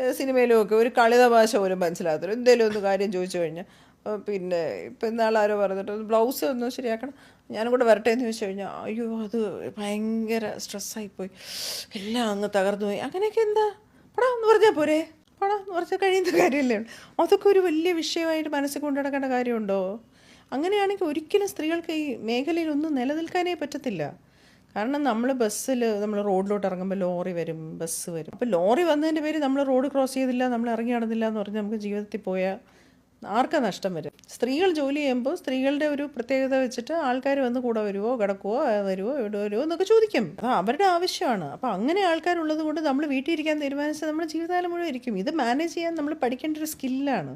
ഏഹ് സിനിമയിലും ഒക്കെ ഒരു കളിത ഭാഷ പോലും മനസ്സിലാകത്തില്ല. എന്തേലും ഒന്ന് കാര്യം ചോദിച്ചു കഴിഞ്ഞാൽ പിന്നെ ഇപ്പം ഇന്നാൾ പറഞ്ഞിട്ട് ബ്ലൗസ് ഒന്ന് ശരിയാക്കണം. ഞാനും കൂടെ വരട്ടെ എന്ന് ചോദിച്ചു കഴിഞ്ഞാൽ അയ്യോ അത് ഭയങ്കര സ്ട്രെസ്സായിപ്പോയി എല്ലാം അങ്ങ് തകർന്നു പോയി. അങ്ങനെയൊക്കെ എന്താ? പടാ എന്ന് പറഞ്ഞാൽ പോരെ? പടാ എന്ന് പറഞ്ഞാൽ കഴിയുന്ന കാര്യമല്ലേ അതൊക്കെ ഒരു വലിയ വിഷയമായിട്ട് മനസ്സിൽ കൊണ്ടു നടക്കേണ്ട കാര്യമുണ്ടോ? അങ്ങനെയാണെങ്കിൽ ഒരിക്കലും സ്ത്രീകൾക്ക് ഈ മേഖലയിൽ ഒന്നും നിലനിൽക്കാനേ പറ്റത്തില്ല. കാരണം നമ്മൾ ബസ്സിൽ നമ്മൾ റോഡിലോട്ട് ഇറങ്ങുമ്പോൾ ലോറി വരും ബസ് വരും. അപ്പോൾ ലോറി വന്നതിന്റെ പേര് നമ്മൾ റോഡ് ക്രോസ് ചെയ്തില്ല നമ്മൾ ഇറങ്ങി നടന്നില്ല എന്ന് പറഞ്ഞാൽ നമുക്ക് ജീവിതത്തിൽ പോയാൽ ആർക്കാ നഷ്ടം വരും? സ്ത്രീകൾ ജോലി ചെയ്യുമ്പോൾ സ്ത്രീകളുടെ ഒരു പ്രത്യേകത വെച്ചിട്ട് ആൾക്കാർ വന്ന് കൂടെ വരുമോ കിടക്കുവോ വരുമോ ഇവിടെ വരുമോ എന്നൊക്കെ ചോദിക്കും. അത് അവരുടെ ആവശ്യമാണ്. അപ്പോൾ അങ്ങനെ ആൾക്കാരുള്ളത് കൊണ്ട് നമ്മൾ വീട്ടിൽ ഇരിക്കാൻ തീരുമാനിച്ചാൽ നമ്മുടെ ജീവിതകാലം മുഴുവൻ ഇരിക്കും. ഇത് മാനേജ് ചെയ്യാൻ നമ്മൾ പഠിക്കേണ്ട ഒരു സ്കില്ലാണ്.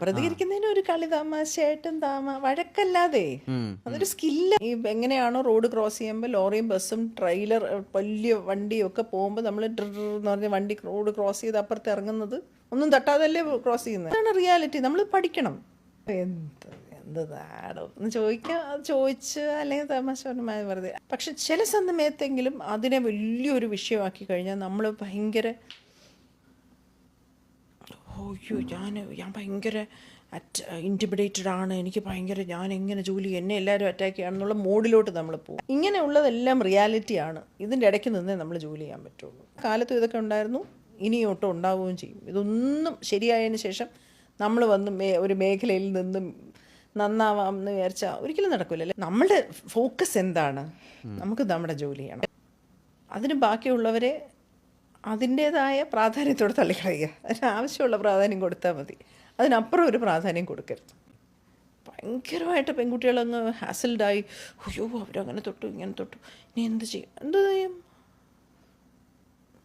പ്രതികരിക്കുന്നതിന് ഒരു കളി തമാശയായിട്ടും താമ വഴക്കല്ലാതെ. അതൊരു സ്കില്ല ഈ എങ്ങനെയാണോ റോഡ് ക്രോസ് ചെയ്യുമ്പോൾ ലോറിയും ബസ്സും ട്രെയിലർ വലിയ വണ്ടിയും ഒക്കെ പോകുമ്പോൾ നമ്മൾ എന്ന് പറഞ്ഞ വണ്ടി റോഡ് ക്രോസ് ചെയ്ത് അപ്പുറത്ത് ഇറങ്ങുന്നത് ഒന്നും തട്ടാതല്ലേ ക്രോസ് ചെയ്യുന്നത് അതാണ് റിയാലിറ്റി. നമ്മൾ പഠിക്കണം. എന്ത് എന്ത് നാടോ? എന്ന് ചോദിക്കാം അത് ചോദിച്ച് അല്ലെങ്കിൽ തമാശ പറഞ്ഞ വെറുതെ. പക്ഷെ ചില സമയത്തെങ്കിലും അതിനെ വലിയൊരു വിഷയമാക്കി കഴിഞ്ഞാൽ നമ്മൾ ഭയങ്കര അയ്യോ ഞാൻ ഞാൻ ഭയങ്കര അറ്റ് ഇന്റിമിഡേറ്റഡ് ആണ്. എനിക്ക് ഭയങ്കര ഞാൻ എങ്ങനെ ജോലി എന്നെ എല്ലാവരും അറ്റാക്ക് ചെയ്യാണെന്നുള്ള മോഡിലോട്ട് നമ്മൾ പോകും. ഇങ്ങനെയുള്ളതെല്ലാം റിയാലിറ്റിയാണ് ഇതിന്റെ ഇടയ്ക്ക് നിന്നേ നമ്മൾ ജോലി ചെയ്യാൻ പറ്റുള്ളൂ. കാലത്തും ഇതൊക്കെ ഉണ്ടായിരുന്നു. ഇനിയൊട്ടും ഉണ്ടാവുകയും ചെയ്യും. ഇതൊന്നും ശരിയായതിന് ശേഷം നമ്മൾ വന്ന് മേ ഒരു മേഖലയിൽ നിന്നും നന്നാവാം എന്ന് വിചാരിച്ചാൽ ഒരിക്കലും നടക്കില്ലല്ലേ നമ്മുടെ ഫോക്കസ് എന്താണ്? നമുക്ക് നമ്മുടെ ജോലി ചെയ്യണം. അതിന് ബാക്കിയുള്ളവരെ അതിന്റേതായ പ്രാധാന്യത്തോടെ തള്ളിക്കളയുക. അതിന് ആവശ്യമുള്ള പ്രാധാന്യം കൊടുത്താൽ മതി. അതിനപ്പുറം ഒരു പ്രാധാന്യം കൊടുക്കരുത്. ഭയങ്കരമായിട്ട് പെൺകുട്ടികളങ്ങ് ഹാസിൽഡായി അയ്യോ അവരങ്ങനെ തൊട്ടു ഇങ്ങനെ തൊട്ടു. ഇനി എന്ത് ചെയ്യും? എന്ത് ചെയ്യും?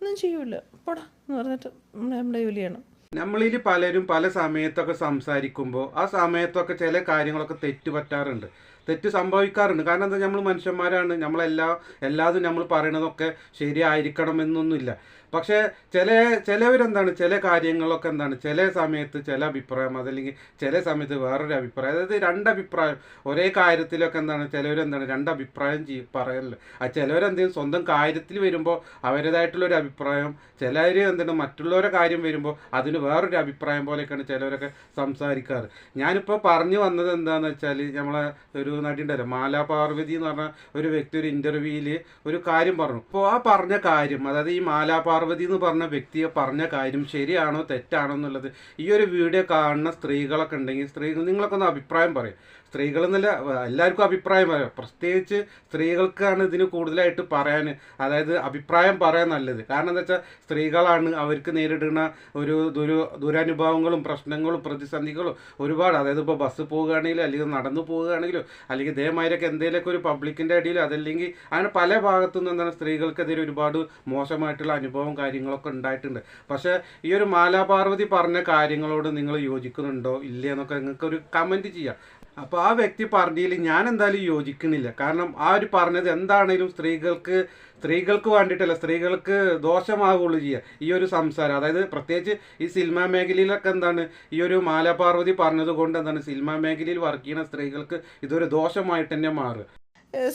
ഒന്നും ചെയ്യൂല. പോടാ എന്ന് പറഞ്ഞിട്ട് നമ്മുടെ ജോലി ചെയ്യണം. നമ്മളിൽ പലരും പല സമയത്തൊക്കെ സംസാരിക്കുമ്പോൾ ആ സമയത്തൊക്കെ ചില കാര്യങ്ങളൊക്കെ തെറ്റ് പറ്റാറുണ്ട് തെറ്റ് സംഭവിക്കാറുണ്ട്. കാരണം എന്താ നമ്മൾ മനുഷ്യന്മാരാണ്. നമ്മളെല്ലാ എല്ലാതും നമ്മൾ പറയണതൊക്കെ ശരിയായിരിക്കണം എന്നൊന്നുമില്ല. പക്ഷേ ചില ചിലവരെന്താണ് ചില കാര്യങ്ങളൊക്കെ എന്താണ് ചില സമയത്ത് ചില അഭിപ്രായം അതല്ലെങ്കിൽ ചില സമയത്ത് വേറൊരു അഭിപ്രായം. അതായത് രണ്ടഭിപ്രായം. ഒരേ കാര്യത്തിലൊക്കെ എന്താണ് ചിലവരെന്താണ് രണ്ടഭിപ്രായം ചെയ് പറയല്ലോ ആ ചിലവരെന്തെങ്കിലും സ്വന്തം കാര്യത്തിൽ വരുമ്പോൾ അവരുടേതായിട്ടുള്ളൊരു അഭിപ്രായം ചിലർ എന്താണ് മറ്റുള്ളവരുടെ കാര്യം വരുമ്പോൾ അതിന് വേറൊരു അഭിപ്രായം പോലെയൊക്കെയാണ് ചിലവരൊക്കെ സംസാരിക്കാറ്. ഞാനിപ്പോൾ പറഞ്ഞു വന്നത് എന്താണെന്ന് വെച്ചാൽ നമ്മളെ ഒരു നടി ഉണ്ടല്ലോ മാലാ പാർവതി എന്ന് പറഞ്ഞ ഒരു വ്യക്തി ഒരു ഇന്റർവ്യൂവിൽ ഒരു കാര്യം പറഞ്ഞു. അപ്പോൾ ആ പറഞ്ഞ കാര്യം അതായത് ഈ മാലാ പാർവതി എന്ന് പറഞ്ഞ വ്യക്തിയെ പറഞ്ഞ കാര്യം ശരിയാണോ തെറ്റാണോ എന്നുള്ളത് ഈ ഒരു വീഡിയോ കാണുന്ന സ്ത്രീകളൊക്കെ ഉണ്ടെങ്കിൽ സ്ത്രീകൾ നിങ്ങളൊക്കെ ഒന്ന് അഭിപ്രായം പറയും. സ്ത്രീകൾ എന്നല്ല എല്ലാവർക്കും അഭിപ്രായം പറയാം. പ്രത്യേകിച്ച് സ്ത്രീകൾക്കാണ് ഇതിന് കൂടുതലായിട്ട് പറയാൻ അതായത് അഭിപ്രായം പറയാൻ നല്ലത്. കാരണം എന്താ വെച്ചാൽ സ്ത്രീകളാണ് അവർക്ക് നേരിടുന്ന ഒരു ദുരു ദുരനുഭവങ്ങളും പ്രശ്നങ്ങളും പ്രതിസന്ധികളും ഒരുപാട്. അതായത് ഇപ്പോൾ ബസ് പോവുകയാണെങ്കിലും അല്ലെങ്കിൽ നടന്നു പോവുകയാണെങ്കിലും അല്ലെങ്കിൽ ഇതേമാതിരിയൊക്കെ എന്തെങ്കിലുമൊക്കെ ഒരു പബ്ലിക്കിന്റെ അടിയിൽ അതല്ലെങ്കിൽ അങ്ങനെ പല ഭാഗത്തു നിന്ന് എന്താണ് സ്ത്രീകൾക്കെതിരെ ഒരുപാട് മോശമായിട്ടുള്ള അനുഭവം കാര്യങ്ങളൊക്കെ ഉണ്ടായിട്ടുണ്ട്. പക്ഷേ ഈ ഒരു മാലാപാർവതി പറഞ്ഞ കാര്യങ്ങളോട് നിങ്ങൾ യോജിക്കുന്നുണ്ടോ ഇല്ലേ എന്നൊക്കെ നിങ്ങൾക്ക് ഒരു കമന്റ് ചെയ്യാം. അപ്പോൾ ആ വ്യക്തി പറഞ്ഞതിൽ ഞാൻ എന്തായാലും യോജിക്കുന്നില്ല. കാരണം ആ ഒരു പറഞ്ഞത് എന്താണേലും സ്ത്രീകൾക്ക് സ്ത്രീകൾക്ക് വേണ്ടിയിട്ടല്ല സ്ത്രീകൾക്ക് ദോഷമാകുള്ളൂ ചെയ്യുക ഈ ഒരു സംസാരം അതായത് പ്രത്യേകിച്ച് ഈ സിനിമാ മേഖലയിലൊക്കെ എന്താണ് ഈ ഒരു മാലാപാർവതി പറഞ്ഞത് കൊണ്ട് എന്താണ് സിനിമാ മേഖലയിൽ വർക്ക് ചെയ്യുന്ന സ്ത്രീകൾക്ക് ഇതൊരു ദോഷമായിട്ട് തന്നെ മാറുക.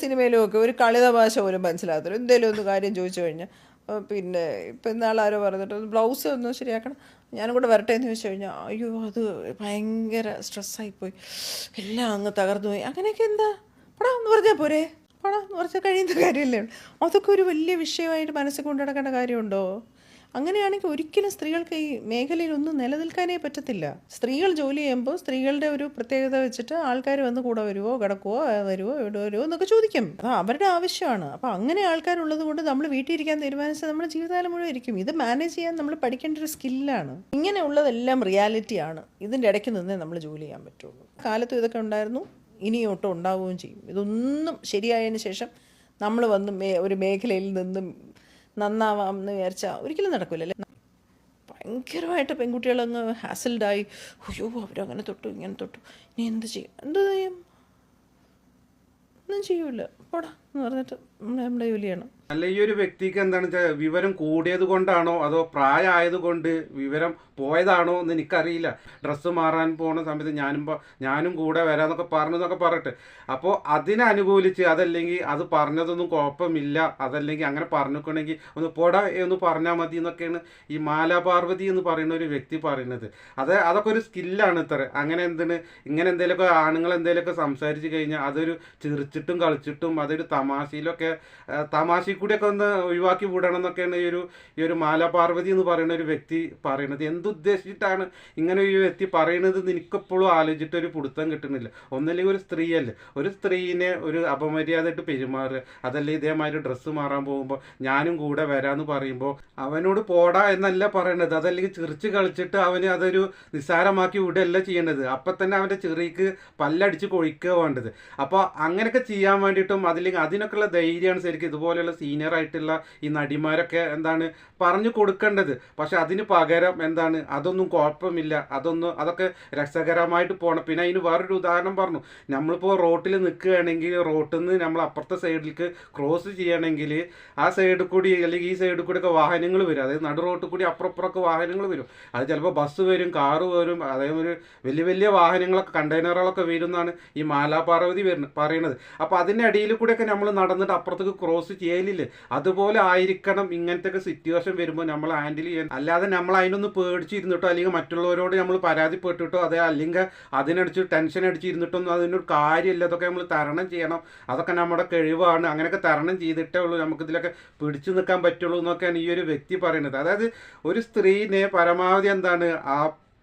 സിനിമയിലും ഒക്കെ ഒരു കളിത ഭാഷ പോലും മനസ്സിലാകത്തില്ല. എന്തെങ്കിലും ഒന്ന് കാര്യം ചോദിച്ചു കഴിഞ്ഞാൽ പിന്നെ ഇപ്പം ഇന്നാളാരോ പറഞ്ഞിട്ട് ബ്ലൗസ് ഒന്നും ശരിയാക്കണം. ഞാനും കൂടെ വരട്ടെ എന്ന് ചോദിച്ചു കഴിഞ്ഞാൽ അയ്യോ അത് ഭയങ്കര സ്ട്രെസ്സായിപ്പോയി. എല്ലാം അങ്ങ് തകർന്നു പോയി. അങ്ങനെയൊക്കെ എന്താ? പടാ എന്ന് പറഞ്ഞാൽ പോരെ. പടാ എന്ന് പറഞ്ഞാൽ കഴിയുന്ന കാര്യമല്ലേ അതൊക്കെ ഒരു വലിയ വിഷയമായിട്ട് മനസ്സിൽ കൊണ്ടു നടക്കേണ്ട കാര്യമുണ്ടോ? അങ്ങനെയാണെങ്കിൽ ഒരിക്കലും സ്ത്രീകൾക്ക് ഈ മേഖലയിൽ ഒന്നും നിലനിൽക്കാനേ പറ്റത്തില്ല. സ്ത്രീകൾ ജോലി ചെയ്യുമ്പോൾ സ്ത്രീകളുടെ ഒരു പ്രത്യേകത വെച്ചിട്ട് ആൾക്കാർ വന്ന് കൂടെ വരുമോ കിടക്കുവോ വരുമോ ഇവിടെ വരുമോ എന്നൊക്കെ ചോദിക്കും. അത് അവരുടെ ആവശ്യമാണ്. അപ്പോൾ അങ്ങനെ ആൾക്കാരുള്ളത് കൊണ്ട് നമ്മൾ വീട്ടിൽ ഇരിക്കാൻ തീരുമാനിച്ചാൽ നമ്മുടെ ജീവിതകാലം മുഴുവൻ ഇരിക്കും. ഇത് മാനേജ് ചെയ്യാൻ നമ്മൾ പഠിക്കേണ്ട ഒരു സ്കില്ലാണ്. ഇങ്ങനെയുള്ളതെല്ലാം റിയാലിറ്റിയാണ്. ഇതിന്റെ ഇടയ്ക്ക് നിന്നേ നമ്മൾ ജോലി ചെയ്യാൻ പറ്റുള്ളൂ. കാലത്തും ഇതൊക്കെ ഉണ്ടായിരുന്നു. ഇനിയൊട്ടും ഉണ്ടാവുകയും ചെയ്യും. ഇതൊന്നും ശരിയായതിനു ശേഷം നമ്മൾ വന്ന് ഒരു മേഖലയിൽ നിന്നും നന്നാവാം എന്ന് വിചാരിച്ചാൽ ഒരിക്കലും നടക്കില്ലല്ലേ ഭയങ്കരമായിട്ട് പെൺകുട്ടികളങ്ങ് ഹാസിൽഡായി അയ്യോ അവരങ്ങനെ തൊട്ടു ഇങ്ങനെ തൊട്ടു. ഇനി എന്ത് ചെയ്യും? എന്ത് ചെയ്യും? ഒന്നും ചെയ്യൂല. പോടാ എന്ന് പറഞ്ഞിട്ട് നമ്മുടെ നമ്മുടെ ജോലി ചെയ്യണം അല്ല ഈ ഒരു വ്യക്തിക്ക് എന്താണ് വെച്ചാൽ വിവരം കൂടിയത് കൊണ്ടാണോ അതോ പ്രായമായത് കൊണ്ട് വിവരം പോയതാണോ എന്ന് എനിക്കറിയില്ല. ഡ്രസ്സ് മാറാൻ പോണ സമയത്ത് ഞാനും ഞാനും കൂടെ വരാമെന്നൊക്കെ പറഞ്ഞു എന്നൊക്കെ പറയട്ടെ അപ്പോൾ അതിനനുകൂലിച്ച് അതല്ലെങ്കിൽ അത് പറഞ്ഞതൊന്നും കുഴപ്പമില്ല അതല്ലെങ്കിൽ അങ്ങനെ പറഞ്ഞിട്ടുണ്ടെങ്കിൽ ഒന്ന് പോടാ എന്ന് പറഞ്ഞാൽ മതി എന്നൊക്കെയാണ് ഈ മാലാപാർവതി എന്ന് പറയുന്ന ഒരു വ്യക്തി പറയുന്നത്. അത് അതൊക്കെ ഒരു സ്കില്ലാണ് ഇത്ര. അങ്ങനെ എന്തിന് ഇങ്ങനെ എന്തെങ്കിലുമൊക്കെ ആണുങ്ങൾ എന്തെങ്കിലുമൊക്കെ സംസാരിച്ച് കഴിഞ്ഞാൽ അതൊരു ചിരിച്ചിട്ടും കളിച്ചിട്ടും അതൊരു തമാശയിലൊക്കെ ആ, തമാശയിൽ കൂടിയൊക്കെ ഒന്ന് ഒഴിവാക്കി വിടണം എന്നൊക്കെയാണ് ഈ ഒരു ഈ ഒരു മാലാപാർവതി എന്ന് പറയുന്ന ഒരു വ്യക്തി പറയുന്നത്. എന്തുദ്ദേശിച്ചിട്ടാണ് ഇങ്ങനെ ഒരു വ്യക്തി പറയുന്നത് എന്ന് എനിക്കെപ്പോഴും ആലോചിച്ചിട്ട് ഒരു പിടുത്തം കിട്ടുന്നില്ല. ഒന്നല്ലെങ്കിൽ ഒരു സ്ത്രീയല്ലേ? ഒരു സ്ത്രീനെ ഒരു അപമര്യാദയായിട്ട് പെരുമാറുക അതല്ലേ ഇതേമാതിരി ഡ്രസ്സ് മാറാൻ പോകുമ്പോൾ ഞാനും കൂടെ വരാമെന്ന് പറയുമ്പോൾ അവനോട് പോടാ എന്നല്ല പറയണത്. അതല്ലെങ്കിൽ ചിറിച്ച് കളിച്ചിട്ട് അവന് അതൊരു നിസ്സാരമാക്കി വിടുകയല്ല ചെയ്യേണ്ടത് അപ്പം തന്നെ അവന്റെ ചെറിയക്ക് പല്ലടിച്ച് കൊഴിക്കുക വേണ്ടത്. അപ്പോൾ അങ്ങനെയൊക്കെ ചെയ്യാൻ വേണ്ടിയിട്ടും അതില്ലെങ്കിൽ അതിനൊക്കെയുള്ള ധൈര്യമാണ് ശരിക്കും ഇതുപോലെയുള്ള സീനിയർ ആയിട്ടുള്ള ഈ നടിമാരൊക്കെ എന്താണ് പറഞ്ഞു കൊടുക്കേണ്ടത്. പക്ഷെ അതിന് പകരം എന്താണ് അതൊന്നും കുഴപ്പമില്ല. അതൊന്നും അതൊക്കെ രസകരമായിട്ട് പോകണം പിന്നെ അതിന് വേറൊരു ഉദാഹരണം പറഞ്ഞു. നമ്മളിപ്പോൾ റോട്ടിൽ നിൽക്കുകയാണെങ്കിൽ റോട്ടിൽ നിന്ന് നമ്മൾ അപ്പുറത്തെ സൈഡിലേക്ക് ക്രോസ് ചെയ്യണമെങ്കിൽ ആ സൈഡിൽ കൂടി അല്ലെങ്കിൽ ഈ സൈഡിൽ കൂടി ഒക്കെ വാഹനങ്ങൾ വരും. അതായത് നടു റോട്ടിൽ കൂടി അപ്പുറപ്പുറമൊക്കെ വാഹനങ്ങൾ വരും. അത് ചിലപ്പോൾ ബസ് വരും കാറ് വരും അതേപോലെ വലിയ വലിയ വാഹനങ്ങളൊക്കെ കണ്ടെയ്നറുകളൊക്കെ വരും എന്നാണ് ഈ മാലാപാർവതി വരുന്നത് പറയുന്നത്. അപ്പോൾ അതിന്റെ അടിയിൽ കൂടെയൊക്കെ നമ്മൾ നടന്നിട്ട് അപ്പുറത്തേക്ക് ക്രോസ് ചെയ്യലില്ലേ. അതുപോലെ ആയിരിക്കണം ഇങ്ങനത്തെ സിറ്റുവേഷൻ വരുമ്പോൾ നമ്മൾ ഹാൻഡിൽ ചെയ്യാൻ. അല്ലാതെ നമ്മൾ അതിനൊന്ന് പേടിച്ചിരുന്നിട്ടോ അല്ലെങ്കിൽ മറ്റുള്ളവരോട് നമ്മൾ പരാതിപ്പെട്ടിട്ടോ അതെ അല്ലെങ്കിൽ അതിനടിച്ച് ടെൻഷൻ അടിച്ചിരുന്നിട്ടൊന്നും അതിനൊരു കാര്യമില്ല. അതൊക്കെ നമ്മൾ തരണം ചെയ്യണം. അതൊക്കെ നമ്മുടെ കഴിവാണ്. അങ്ങനെയൊക്കെ തരണം ചെയ്തിട്ടേ ഉള്ളൂ. നമുക്ക് ഇതിലൊക്കെ പിടിച്ചു നിൽക്കാൻ പറ്റുള്ളൂ എന്നൊക്കെയാണ് ഈ ഒരു വ്യക്തി പറയുന്നത്. അതായത് ഒരു സ്ത്രീനെ പരമാവധി എന്താണ് ആ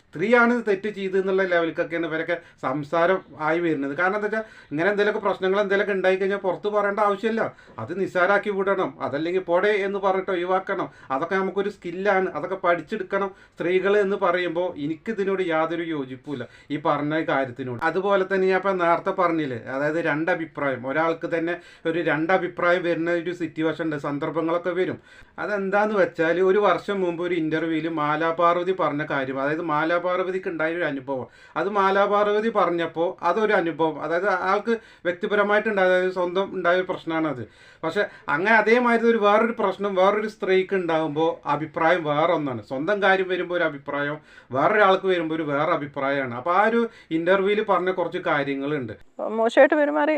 സ്ത്രീയാണ് തെറ്റ് ചെയ്ത് എന്നുള്ള ലെവലിലേക്കൊക്കെയാണ് ഇവരൊക്കെ സംസാരം ആയി വരുന്നത്. കാരണം എന്താ വെച്ചാൽ ഇങ്ങനെ എന്തെങ്കിലുമൊക്കെ പ്രശ്നങ്ങൾ എന്തെങ്കിലുമൊക്കെ ഉണ്ടായി കഴിഞ്ഞാൽ പുറത്ത് പറയേണ്ട ആവശ്യമില്ല. അത് നിസ്സാരാക്കി വിടണം. അതല്ലെങ്കിൽ പോടെ എന്ന് പറഞ്ഞിട്ട് ഒഴിവാക്കണം. അതൊക്കെ നമുക്കൊരു സ്കില്ലാണ്. അതൊക്കെ പഠിച്ചെടുക്കണം സ്ത്രീകൾ എന്ന് പറയുമ്പോൾ എനിക്കിതിനോട് യാതൊരു യോജിപ്പില്ല ഈ പറഞ്ഞ കാര്യത്തിനോട്. അതുപോലെ തന്നെ ഞാൻ ഇപ്പം നേരത്തെ പറഞ്ഞില്ലേ അതായത് രണ്ടഭിപ്രായം. ഒരാൾക്ക് തന്നെ ഒരു രണ്ടഭിപ്രായം വരുന്ന ഒരു സിറ്റുവേഷൻ ഉണ്ട്. സന്ദർഭങ്ങളൊക്കെ വരും. അതെന്താന്ന് വെച്ചാൽ ഒരു വർഷം മുമ്പ് ഒരു ഇന്റർവ്യൂവിൽ മാലാപാർവതി പറഞ്ഞ കാര്യം അതായത് മാലാപാർവതിക്ക് ഉണ്ടായ ഒരു അനുഭവം. അത് മാലാപാർവതി പറഞ്ഞപ്പോൾ അതൊരു അനുഭവം. അതായത് ആൾക്ക് വ്യക്തിപരമായിട്ട് ഉണ്ടായ അതായത് സ്വന്തം ഉണ്ടായ ഒരു പ്രശ്നമാണ് അത്. പക്ഷെ അങ്ങനെ അതേമാതിരി ഒരു വേറൊരു പ്രശ്നം വേറൊരു സ്ത്രീക്ക് ഉണ്ടാകുമ്പോൾ അഭിപ്രായം വേറെ ഒന്നാണ് സ്വന്തം കാര്യം വരുമ്പോൾ ഒരു അഭിപ്രായം വേറൊരാൾക്ക് വരുമ്പോൾ ഒരു വേറെ അഭിപ്രായമാണ്. അപ്പോൾ ആ ഒരു ഇന്റർവ്യൂവിൽ പറഞ്ഞ കുറച്ച് കാര്യങ്ങളുണ്ട്. മോശമായിട്ട് പെരുമാറി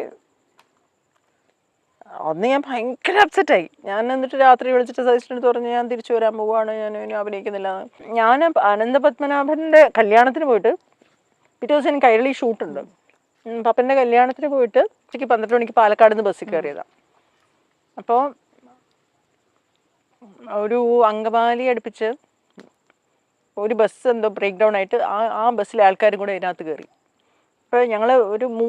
അന്ന് ഞാൻ ഭയങ്കര അപ്സെറ്റായി ഞാൻ എന്നിട്ട് രാത്രി വിളിച്ചിട്ട് സജസ്റ്റഡ് പറഞ്ഞു ഞാൻ തിരിച്ചു വരാൻ പോവാണ്. ഞാൻ ഇനി അഭിനയിക്കുന്നില്ല. ഞാൻ അനന്തപത്മനാഭന്റെ കല്യാണത്തിന് പോയിട്ട് പിറ്റേ ദിവസം എനിക്ക് കൈരളി ഷൂട്ടുണ്ട് പപ്പന്റെ കല്യാണത്തിന് പോയിട്ട് ഉച്ചയ്ക്ക് പന്ത്രണ്ട് മണിക്ക് പാലക്കാട് നിന്ന് ബസ്സിൽ കയറിയതാണ് അപ്പോൾ ഒരു അങ്കമാലി അടുപ്പിച്ച് ഒരു ബസ് എന്തോ ബ്രേക്ക് ഡൗൺ ആയിട്ട് ആ ആ ബസ്സിലെ ആൾക്കാരും കൂടെ ഇതിനകത്ത് കയറി. അപ്പോൾ ഞങ്ങൾ ഒരു മൂ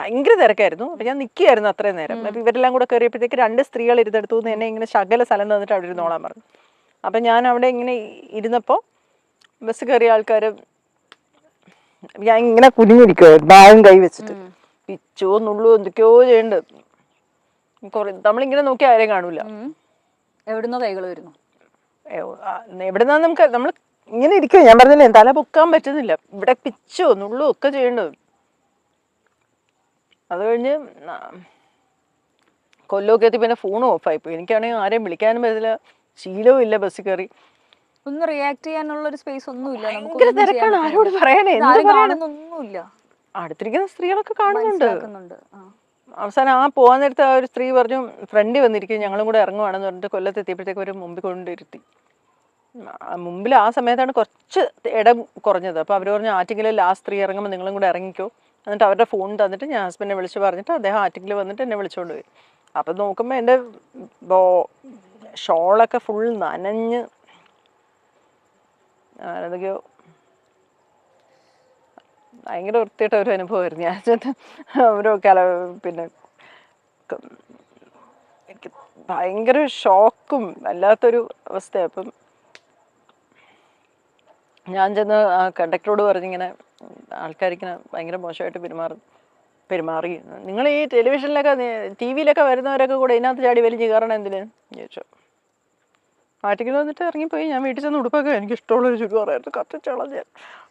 ഭയങ്കര തിരക്കായിരുന്നു. അപ്പൊ ഞാൻ നിൽക്കുകയായിരുന്നു അത്രയും നേരം. അപ്പൊ ഇവരെല്ലാം കൂടെ കയറിയപ്പോഴത്തേക്ക് രണ്ട് സ്ത്രീകൾ ഇരുന്നെടുത്തു എന്ന് എന്നെ ഇങ്ങനെ ശകല സ്ഥലം തന്നിട്ട് അവിടെ ഇരുന്നോളാൻ പറഞ്ഞു. അപ്പം ഞാൻ അവിടെ ഇങ്ങനെ ഇരുന്നപ്പോൾ ബസ് കയറിയ ആൾക്കാർ ഞാൻ ഇങ്ങനെ കുനിഞ്ഞിരിക്കുമായിരുന്നു ബാഗും കൈ വെച്ചിട്ട്. പിച്ചോ നുള്ളോ എന്തൊക്കെയോ ചെയ്യണ്ട്. കുറേ നമ്മളിങ്ങനെ നോക്കി ആരെയും കാണൂല. എവിടുന്നോ കൈകൾ വരുന്നു. എവിടെന്നാ നമുക്ക് നമ്മൾ ഇങ്ങനെ ഇരിക്കും ഞാൻ പറഞ്ഞില്ലേ തല പൊക്കാൻ പറ്റുന്നില്ല. ഇവിടെ പിച്ചോ നുള്ളോ ഒക്കെ ചെയ്യേണ്ടത് അത് കഴിഞ്ഞ് കൊല്ലമൊക്കെ എത്തി പിന്നെ ഫോണും ഓഫായി പോയി. എനിക്കാണെങ്കിൽ ആരെയും വിളിക്കാനും പറ്റില്ല ശീലവും ഇല്ല ബസ്സിൽ കയറി. ഒന്നും റിയാക്ട് ചെയ്യാനുള്ള ഒരു സ്പേസ് ഒന്നുമില്ല ഭയങ്കര തിരക്കാണ്. ആരോട് പറയാനേ ഒന്നുമില്ല അടുത്തിരിക്കുന്ന സ്ത്രീകളൊക്കെ കാണുന്നുണ്ട്. അവസാനം ആ പോകാൻ നേരത്തെ ആ ഒരു സ്ത്രീ പറഞ്ഞു ഫ്രണ്ട് വന്നിരിക്കും ഞങ്ങളും കൂടെ ഇറങ്ങുവാണെന്ന് പറഞ്ഞിട്ട് കൊല്ലത്ത് എത്തിയപ്പോഴത്തേക്ക് ഒരു മുമ്പിൽ കൊണ്ടിരുത്തി. മുമ്പിൽ ആ സമയത്താണ് കുറച്ച് ഇടം കുറഞ്ഞത്. അപ്പോൾ അവർ പറഞ്ഞു ആറ്റിങ്ങിൽ ലാസ്റ്റ് സ്ത്രീ ഇറങ്ങുമ്പോൾ നിങ്ങളും കൂടെ ഇറങ്ങിക്കോ. എന്നിട്ട് അവരുടെ ഫോൺ തന്നിട്ട് ഞാൻ ഹസ്ബൻഡിനെ വിളിച്ച് പറഞ്ഞിട്ട് അദ്ദേഹം ആറ്റിങ്ങിൽ വന്നിട്ട് എന്നെ വിളിച്ചുകൊണ്ട് പോയി. അപ്പം നോക്കുമ്പോൾ എന്റെ ബോ ഷോളൊക്കെ ഫുൾ നനഞ്ഞ് എന്തൊക്കെയോ ഭയങ്കര വൃത്തിയിട്ട ഒരു അനുഭവമായിരുന്നു ഞാൻ ചെന്ന് അവരൊക്കെ കല പിന്നെ എനിക്ക് ഭയങ്കര ഷോക്കും വല്ലാത്തൊരു അവസ്ഥയാണ് അപ്പം ഞാൻ ചെന്ന് കണ്ടക്ടറോട് പറഞ്ഞിങ്ങനെ ആൾക്കാരിങ്ങനെ ഭയങ്കര മോശമായിട്ട് പെരുമാറും പെരുമാറി. നിങ്ങൾ ഈ ടെലിവിഷനിലൊക്കെ ടി വിയിലൊക്കെ വരുന്നവരൊക്കെ കൂടെ ഇതിനകത്ത് ചാടി വലിഞ്ഞ് കയറണം എന്തിന്? ചോദിച്ചു. ആറ്റിക്കൽ വന്നിട്ട് ഇറങ്ങിപ്പോയി. ഞാൻ വീട്ടിൽ ചെന്ന് ഉടുപ്പൊക്കെ എനിക്ക് ഇഷ്ടമുള്ളൊരു ചുരിദാറായിരുന്നു. കത്തിച്ചോളാം ഞാൻ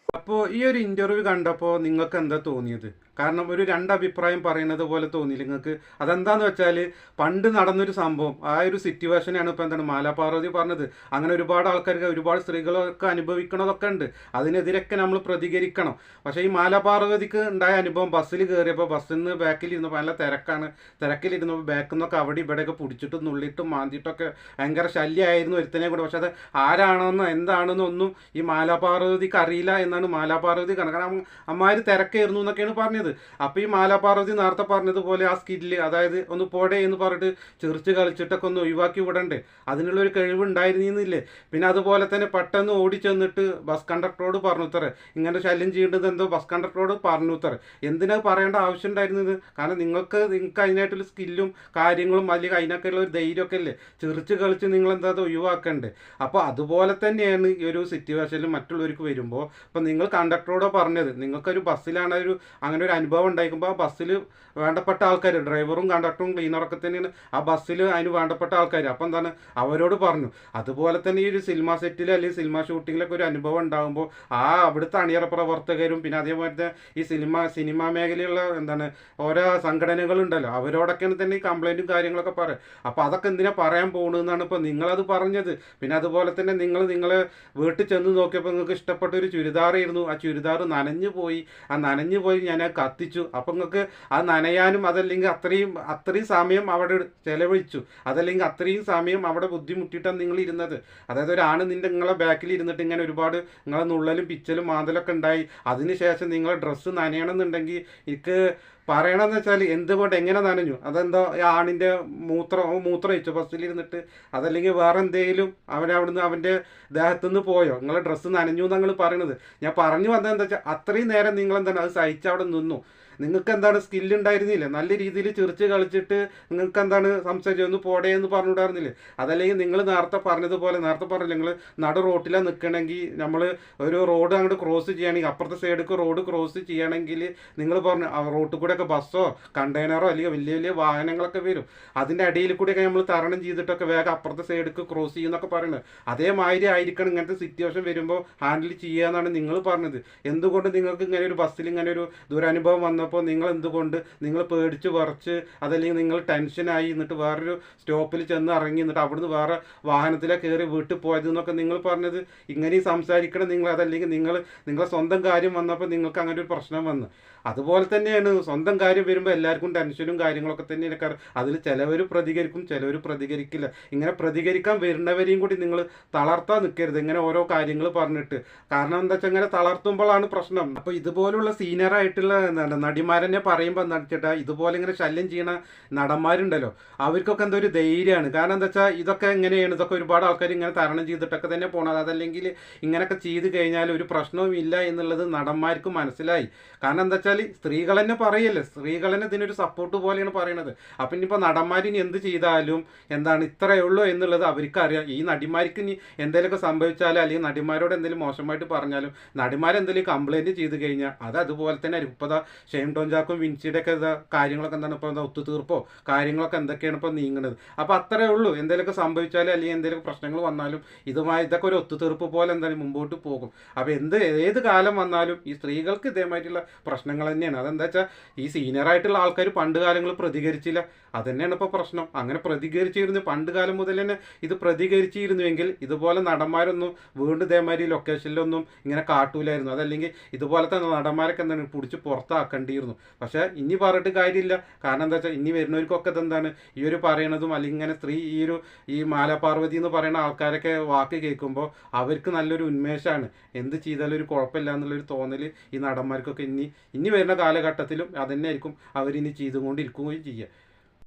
അപ്പോൾ ഈ ഒരു ഇന്റർവ്യൂ കണ്ടപ്പോൾ നിങ്ങൾക്ക് എന്താ തോന്നിയത്? കാരണം ഒരു രണ്ട് അഭിപ്രായം പറയുന്നത് പോലെ തോന്നിയില്ല നിങ്ങൾക്ക്? അതെന്താന്ന് വെച്ചാൽ പണ്ട് നടന്നൊരു സംഭവം ആ ഒരു സിറ്റുവേഷനാണ് ഇപ്പോൾ എന്താണ് മാലാപാർവതി പറഞ്ഞത്. അങ്ങനെ ഒരുപാട് ആൾക്കാർക്ക് ഒരുപാട് സ്ത്രീകളൊക്കെ അനുഭവിക്കണതൊക്കെ ഉണ്ട്. അതിനെതിരൊക്കെ നമ്മൾ പ്രതികരിക്കണം. പക്ഷേ ഈ മാലാപാർവതിക്ക് ഉണ്ടായ അനുഭവം ബസ്സിൽ കയറിയപ്പോൾ ബസ്സിൽ നിന്ന് ബാക്കിൽ ഇരുന്നപ്പോൾ നല്ല തിരക്കാണ്. തിരക്കിലിരുന്നപ്പോൾ ബാക്കിൽ നിന്നൊക്കെ അവിടെ ഇവിടെയൊക്കെ പിടിച്ചിട്ടും നുള്ളിട്ടും മാന്തിയിട്ടൊക്കെ ഭയങ്കര ശല്യമായിരുന്നു ഒരുത്തനെ കൂടെ. പക്ഷെ അത് ആരാണെന്നോ എന്താണെന്നോ ഒന്നും ഈ മാലാപാർവതിക്ക് അറിയില്ല എന്നാണ് മാലാപാർവതി കാരണം. കാരണം അമ്മാര് തിരക്കായിരുന്നു എന്നൊക്കെയാണ് പറഞ്ഞത്. അപ്പോൾ ഈ മാലാപാർവതി നേരത്തെ പറഞ്ഞതുപോലെ ആ സ്കില്ല് അതായത് ഒന്ന് പോടെ എന്ന് പറഞ്ഞിട്ട് ചെറിച്ച് കളിച്ചിട്ടൊക്കെ ഒന്ന് ഒഴിവാക്കി വിടണ്ടേ? അതിനുള്ള ഒരു കഴിവ് ഉണ്ടായിരുന്നില്ലേ പിന്നെ അതുപോലെ തന്നെ പെട്ടെന്ന് ഓടി ചെന്നിട്ട് ബസ് കണ്ടക്ടറോട് പറഞ്ഞു തറ ഇങ്ങനെ ശല്യം ചെയ്യേണ്ടത് എന്തോ ബസ് കണ്ടക്ടറോട് പറഞ്ഞു തറ എന്തിനാ പറയേണ്ട ആവശ്യം ഉണ്ടായിരുന്നത് കാരണം നിങ്ങൾക്ക് നിങ്ങൾക്ക് അതിനായിട്ടുള്ള സ്കില്ലും കാര്യങ്ങളും അല്ലെങ്കിൽ അതിനൊക്കെ ഉള്ള ഒരു ധൈര്യമൊക്കെ അല്ലേ ചെറിച്ച് കളിച്ച് നിങ്ങൾ എന്താ അത് ഒഴിവാക്കണ്ടേ? അപ്പോൾ അതുപോലെ തന്നെയാണ് ഈ ഒരു സിറ്റുവേഷനിൽ മറ്റുള്ളവർക്ക് വരുമ്പോൾ ഇപ്പം നിങ്ങൾ കണ്ടക്ടറോട് പറഞ്ഞത്. നിങ്ങൾക്കൊരു ബസ്സിലാണ് ഒരു അങ്ങനെ ഒരു അനുഭവം ഉണ്ടായിരിക്കുമ്പോൾ ആ ബസ്സിൽ വേണ്ടപ്പെട്ട ആൾക്കാർ ഡ്രൈവറും കണ്ടക്ടറും ക്ലീനറൊക്കെ തന്നെയാണ് ആ ബസ്സിൽ അതിന് വേണ്ടപ്പെട്ട ആൾക്കാർ അപ്പം എന്താണ്? അവരോട് പറഞ്ഞു. അതുപോലെ തന്നെ ഈ ഒരു സിനിമ സെറ്റിൽ അല്ലെങ്കിൽ സിനിമ ഷൂട്ടിങ്ങിലൊക്കെ ഒരു അനുഭവം ഉണ്ടാകുമ്പോൾ ആ അവിടുത്തെ അണിയറ പ്രവർത്തകരും പിന്നെ അതേപോലെ ഈ സിനിമ സിനിമാ മേഖലയിലുള്ള എന്താണ് ഓരോ സംഘടനകളുണ്ടല്ലോ അവരോടൊക്കെയാണ് തന്നെ ഈ കംപ്ലൈന്റും കാര്യങ്ങളൊക്കെ പറയും. അപ്പോൾ അതൊക്കെ എന്തിനാ പറയാൻ പോകുന്നതെന്നാണ് ഇപ്പോൾ നിങ്ങളത് പറഞ്ഞത്. പിന്നെ അതുപോലെ തന്നെ നിങ്ങൾ നിങ്ങളെ വീട്ടിൽ ചെന്ന് നോക്കിയപ്പോൾ നിങ്ങൾക്ക് ഇഷ്ടപ്പെട്ട ഒരു ചുരിദാറായിരുന്നു. ആ ചുരിദാർ നനഞ്ഞു പോയി. ആ നനഞ്ഞു പോയി ഞാൻ കത്തിച്ചു. അപ്പം നിങ്ങൾക്ക് ആ നനയാനും അതല്ലെങ്കിൽ അത്രയും അത്രയും സമയം അവിടെ ചെലവഴിച്ചു. അതല്ലെങ്കിൽ അത്രയും സമയം അവിടെ ബുദ്ധിമുട്ടിയിട്ടാണ് നിങ്ങൾ ഇരുന്നത്. അതായത് ഒരാണ് നിന്റെ നിങ്ങളെ ബാക്കിൽ ഇരുന്നിട്ട് ഇങ്ങനെ ഒരുപാട് നിങ്ങളെ നുള്ളലും പിച്ചലും മാന്തലൊക്കെ ഉണ്ടായി. അതിനുശേഷം നിങ്ങളെ ഡ്രസ്സ് നനയണമെന്നുണ്ടെങ്കിൽ എനിക്ക് പറയണമെന്ന് വെച്ചാൽ എന്തുകൊണ്ട് എങ്ങനെ നനഞ്ഞു? അതെന്തോ ആണിന്റെ മൂത്രം മൂത്രം വെച്ചു ബസ്സിലിരുന്നിട്ട് അതല്ലെങ്കിൽ വേറെ എന്തെങ്കിലും അവൻ അവിടുന്ന് അവന്റെ ദേഹത്തു നിന്ന് പോയോ? നിങ്ങളെ ഡ്രസ്സ് നനഞ്ഞു എന്നാണ് നിങ്ങൾ പറയണത്. ഞാൻ പറഞ്ഞു വന്നത് എന്താ വെച്ചാൽ അത്രയും നേരം നിങ്ങൾ എന്താണ് അത് സഹിച്ച് അവിടെ നിന്നു. നിങ്ങൾക്ക് എന്താണ് സ്കില്ല് ഉണ്ടായിരുന്നില്ല നല്ല രീതിയിൽ ചിറിച്ച് കളിച്ചിട്ട് നിങ്ങൾക്ക് എന്താണ് സംസാരിച്ചു ഒന്ന് പോടേ എന്ന് പറഞ്ഞിട്ടായിരുന്നില്ലേ അതല്ലെങ്കിൽ നിങ്ങൾ നേരത്തെ പറഞ്ഞതുപോലെ നേരത്തെ പറഞ്ഞില്ല നിങ്ങൾ നട റോട്ടിലാണ് നിൽക്കണമെങ്കിൽ നമ്മൾ ഒരു റോഡ് അങ്ങോട്ട് ക്രോസ് ചെയ്യുകയാണെങ്കിൽ അപ്പുറത്തെ സൈഡിലേക്ക് റോഡ് ക്രോസ് ചെയ്യണമെങ്കിൽ നിങ്ങൾ പറഞ്ഞു റോട്ടിൽ കൂടെയൊക്കെ ബസ്സോ കണ്ടെയ്നറോ അല്ലെങ്കിൽ വലിയ വലിയ വാഹനങ്ങളൊക്കെ വരും. അതിന്റെ അടിയിൽ കൂടെയൊക്കെ നമ്മൾ തരണം ചെയ്തിട്ടൊക്കെ വേഗം അപ്പുറത്തെ സൈഡിലേക്ക് ക്രോസ് ചെയ്യുന്നൊക്കെ പറയുന്നത് അതേമാതിരി ആയിരിക്കണം ഇങ്ങനത്തെ സിറ്റുവേഷൻ വരുമ്പോൾ ഹാൻഡിൽ ചെയ്യുക എന്നാണ് നിങ്ങൾ പറഞ്ഞത്. എന്തുകൊണ്ട് നിങ്ങൾക്ക് ഇങ്ങനെ ഒരു ബസ്സിൽ ഇങ്ങനെ ഒരു ദുരനുഭവം വന്നപ്പോൾ നിങ്ങൾ എന്തുകൊണ്ട് നിങ്ങൾ പേടിച്ച് വറച്ച് അതല്ലെങ്കിൽ നിങ്ങൾ ടെൻഷനായി എന്നിട്ട് വേറൊരു സ്റ്റോപ്പിൽ ചെന്ന് ഇറങ്ങി എന്നിട്ട് അവിടുന്ന് വേറെ വാഹനത്തിലെ കയറി വീട്ടിൽ പോയത് എന്നൊക്കെ നിങ്ങൾ പറഞ്ഞത്. ഇങ്ങനെയും സംസാരിക്കണം നിങ്ങൾ അതല്ലെങ്കിൽ നിങ്ങൾ നിങ്ങളുടെ സ്വന്തം കാര്യം വന്നപ്പോൾ നിങ്ങൾക്ക് അങ്ങനെ ഒരു പ്രശ്നം വന്നു. അതുപോലെ തന്നെയാണ് സ്വന്തം കാര്യം വരുമ്പോൾ എല്ലാവർക്കും ടെൻഷനും കാര്യങ്ങളൊക്കെ തന്നെ കാരണം അതിൽ ചിലവർ പ്രതികരിക്കും ചിലവർ പ്രതികരിക്കില്ല. ഇങ്ങനെ പ്രതികരിക്കാൻ വരുന്നവരെയും കൂടി നിങ്ങൾ തളർത്താൻ നിൽക്കരുത്. ഇങ്ങനെ ഓരോ കാര്യങ്ങൾ പറഞ്ഞിട്ട്. കാരണം എന്താ വെച്ചാൽ ഇങ്ങനെ തളർത്തുമ്പോഴാണ് പ്രശ്നം. അപ്പോൾ ഇതുപോലുള്ള സീനിയർ ആയിട്ടുള്ള എന്താണ് നടിമാരെന്നെ പറയുമ്പോൾ എന്താ വെച്ചിട്ടാ ഇതുപോലെ ഇങ്ങനെ ശല്യം ചെയ്യണ നടന്മാരുണ്ടല്ലോ. അവർക്കൊക്കെ എന്തോ ഒരു ധൈര്യമാണ്. കാരണം എന്താ വെച്ചാൽ ഇതൊക്കെ എങ്ങനെയാണ്? ഇതൊക്കെ ഒരുപാട് ആൾക്കാർ ഇങ്ങനെ തരണം ചെയ്തിട്ടൊക്കെ തന്നെ പോകണം അതല്ലെങ്കിൽ ഇങ്ങനെയൊക്കെ ചെയ്ത് കഴിഞ്ഞാൽ ഒരു പ്രശ്നവും ഇല്ല എന്നുള്ളത് നടന്മാർക്ക് മനസ്സിലായി. കാരണം എന്താ വെച്ചാൽ സ്ത്രീകൾ തന്നെ പറയല്ലേ സ്ത്രീകൾ തന്നെ ഇതിനൊരു സപ്പോർട്ട് പോലെയാണ് പറയണത്. അപ്പം ഇനിയിപ്പോൾ നടന്മാരിനി എന്ത് ചെയ്താലും എന്താണ് ഇത്രയേ ഉള്ളൂ എന്നുള്ളത് അവർക്കറിയാം. ഈ നടിമാർക്ക് ഇനി എന്തെങ്കിലുമൊക്കെ സംഭവിച്ചാലും അല്ലെങ്കിൽ നടിമാരോട് എന്തെങ്കിലും മോശമായിട്ട് പറഞ്ഞാലും നടിമാരെന്തെങ്കിലും കംപ്ലൈന്റ് ചെയ്ത് കഴിഞ്ഞാൽ അത് അതുപോലെ തന്നെ ആയിരിക്കും ഷെയിം ടോഞ്ചാക്കും വിൻസിയുടെ ഒക്കെ കാര്യങ്ങളൊക്കെ എന്താണ് ഇപ്പോൾ എന്താ ഒത്തുതീർപ്പോ കാര്യങ്ങളൊക്കെ എന്തൊക്കെയാണ് ഇപ്പോൾ നീങ്ങുന്നത്? അപ്പോൾ അത്രേ ഉള്ളൂ. എന്തെങ്കിലുമൊക്കെ സംഭവിച്ചാലും അല്ലെങ്കിൽ എന്തെങ്കിലും പ്രശ്നങ്ങൾ വന്നാലും ഇതുമായി ഇതൊക്കെ ഒരു ഒത്തുതീർപ്പ് പോലെ എന്തായാലും മുമ്പോട്ട് പോകും. അപ്പോൾ എന്ത് ഏത് കാലം വന്നാലും ഈ സ്ത്രീകൾക്ക് ഇതേമായിട്ടുള്ള പ്രശ്നങ്ങൾ തന്നെയാണ്. അതെന്താ വെച്ചാൽ ഈ സീനിയറായിട്ടുള്ള ആൾക്കാർ പണ്ട് കാലങ്ങളിൽ പ്രതികരിച്ചില്ല. അതുതന്നെയാണ് ഇപ്പോൾ പ്രശ്നം. അങ്ങനെ പ്രതികരിച്ചിരുന്നു. പണ്ട് കാലം മുതൽ തന്നെ ഇത് പ്രതികരിച്ചിരുന്നുവെങ്കിൽ ഇതുപോലെ നടന്മാരൊന്നും വീണ്ടും ഇതേമാതിരി ലൊക്കേഷനിലൊന്നും ഇങ്ങനെ കാട്ടൂലായിരുന്നു. അതല്ലെങ്കിൽ ഇതുപോലത്തെ നടന്മാരൊക്കെ എന്താണ് പിടിച്ച് പുറത്താക്കേണ്ടിയിരുന്നു പക്ഷേ ഇനി പറഞ്ഞിട്ട് കാര്യമില്ല. കാരണം എന്താ വെച്ചാൽ ഇനി വരുന്നവർക്കൊക്കെ ഇതെന്താണ്? ഈ ഒരു പറയണതും അല്ലെങ്കിൽ ഇങ്ങനെ സ്ത്രീ ഈ ഒരു ഈ മാലാപാർവതി എന്ന് പറയുന്ന ആൾക്കാരൊക്കെ വാക്ക് കേൾക്കുമ്പോൾ അവർക്ക് നല്ലൊരു ഉന്മേഷമാണ് എന്ത് ചെയ്താലും ഒരു കുഴപ്പമില്ല എന്നുള്ളൊരു തോന്നൽ ഈ നടന്മാർക്കൊക്കെ ഇനി ഇനി വരുന്ന കാലഘട്ടത്തിലും അതന്നെ ആയിരിക്കും അവരിനി ചെയ്തുകൊണ്ടിരിക്കുകയും ചെയ്യുക.